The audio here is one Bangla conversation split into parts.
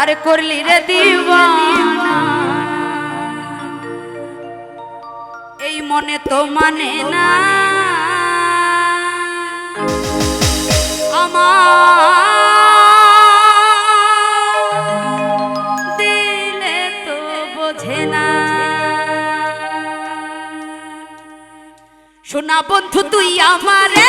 আরে করলি রে দিওয়ানা। এই মনে তো মানে না। আমার সোনা বন্ধু তুই আমারে।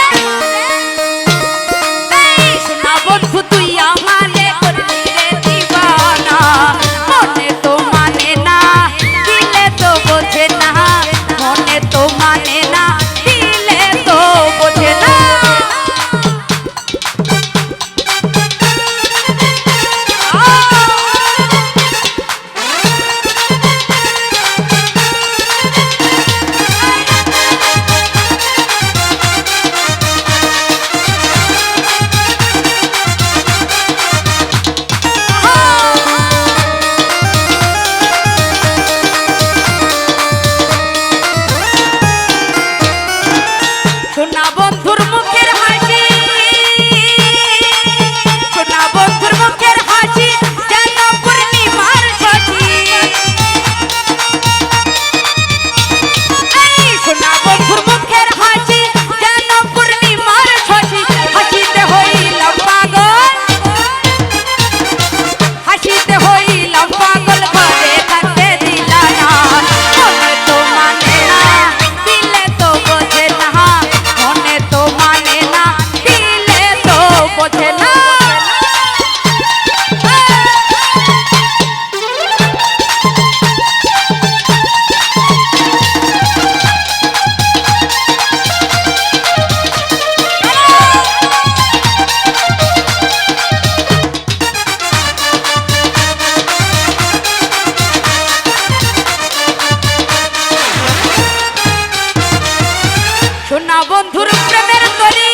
সোনা বন্ধুর প্রেমের তরি।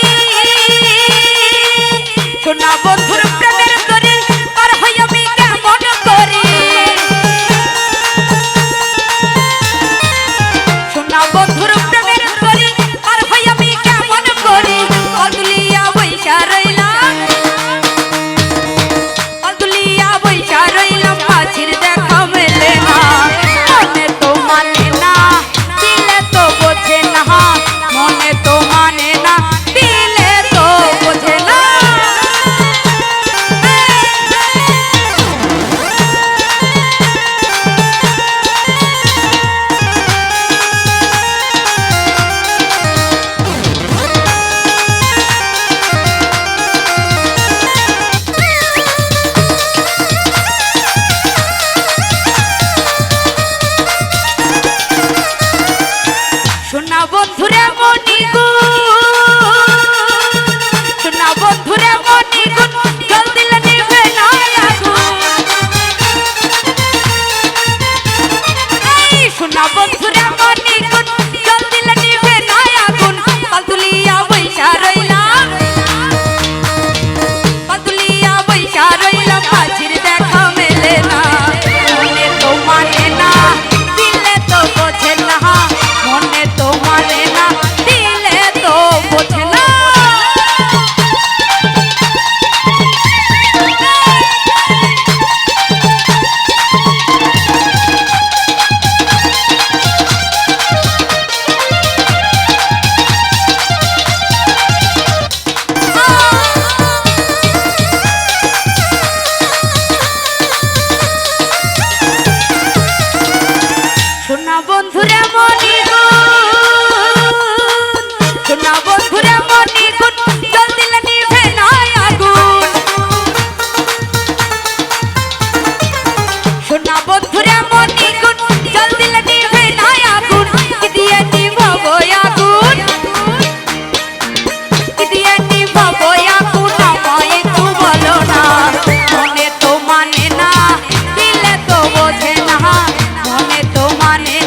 সোনা বন্ধু কনিকা party